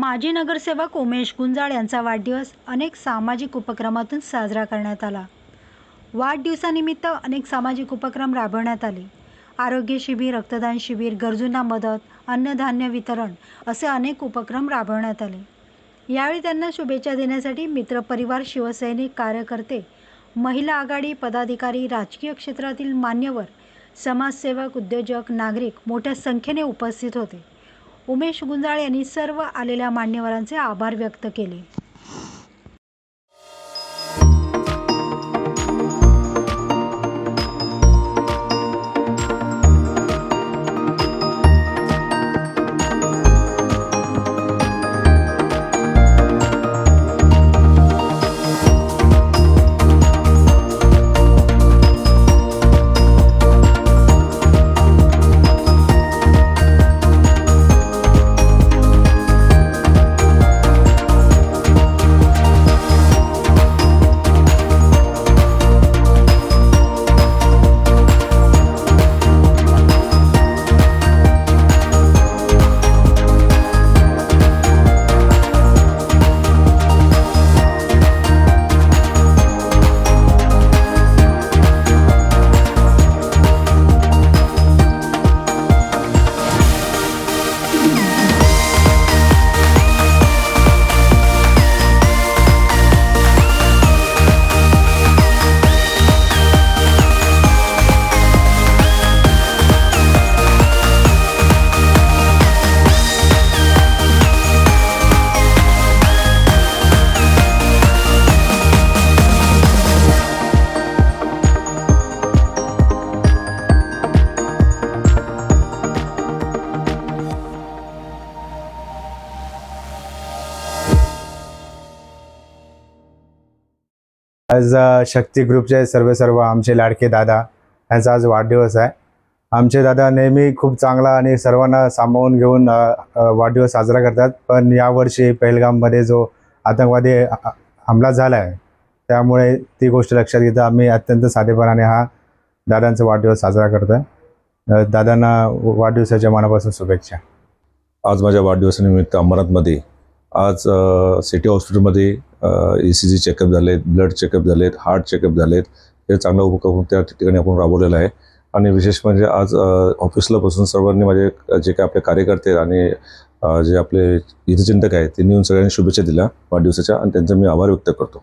माजी नगरसेवक उमेश गुंजाळ यांचा वाढदिवस अनेक सामाजिक उपक्रमातून साजरा करण्यात आला. वाढदिवसानिमित्त अनेक सामाजिक उपक्रम राबवण्यात आले. आरोग्य शिबिर रक्तदान शिबिर गरजूंना मदत अन्नधान्य वितरण असे अनेक उपक्रम राबवण्यात आले. यावेळी त्यांना शुभेच्छा देण्यासाठी मित्रपरिवार शिवसैनिक कार्यकर्ते महिला आघाडी पदाधिकारी राजकीय क्षेत्रातील मान्यवर समाजसेवक उद्योजक नागरिक मोठ्या संख्येने उपस्थित होते. उमेश गुंजाळ यांनी सर्व आलेल्या मान्यवरांचे आभार व्यक्त केले. आज शक्ती ग्रुपचे सर्व सर्व आमचे लाडके दादा यांचा आज वाढदिवस आहे. आमचे दादा नेहमी खूप चांगला आणि सर्वांना सामावून घेऊन वाढदिवस साजरा करतात. पण यावर्षी पहलगाममध्ये जो आतंकवादी हमला झाला आहे त्यामुळे ती गोष्ट लक्षात घेता आम्ही अत्यंत साधेपणाने हा दादांचा वाढदिवस साजरा करतो आहे दादांना वाढदिवसाच्या मनापासून शुभेच्छा. आज माझ्या वाढदिवसानिमित्त अमरावतीमध्ये आज सिटी हॉस्पिटलमध्ये ई सी जी चेकअप झालेत ब्लड चेकअप झालेत हार्ट चेकअप झालेत हे चांगला उपक्रम त्या ठिकाणी आपण राबवलेला आहे. आणि विशेष म्हणजे आज ऑफिसला बसून सर्वांनी माझे जे काही आपले कार्यकर्ते आणि जे आपले हितचिंतक आहेत त्यांनी येऊन सगळ्यांनी शुभेच्छा दिल्या वाढदिवसाच्या आणि त्यांचा मी आभार व्यक्त करतो.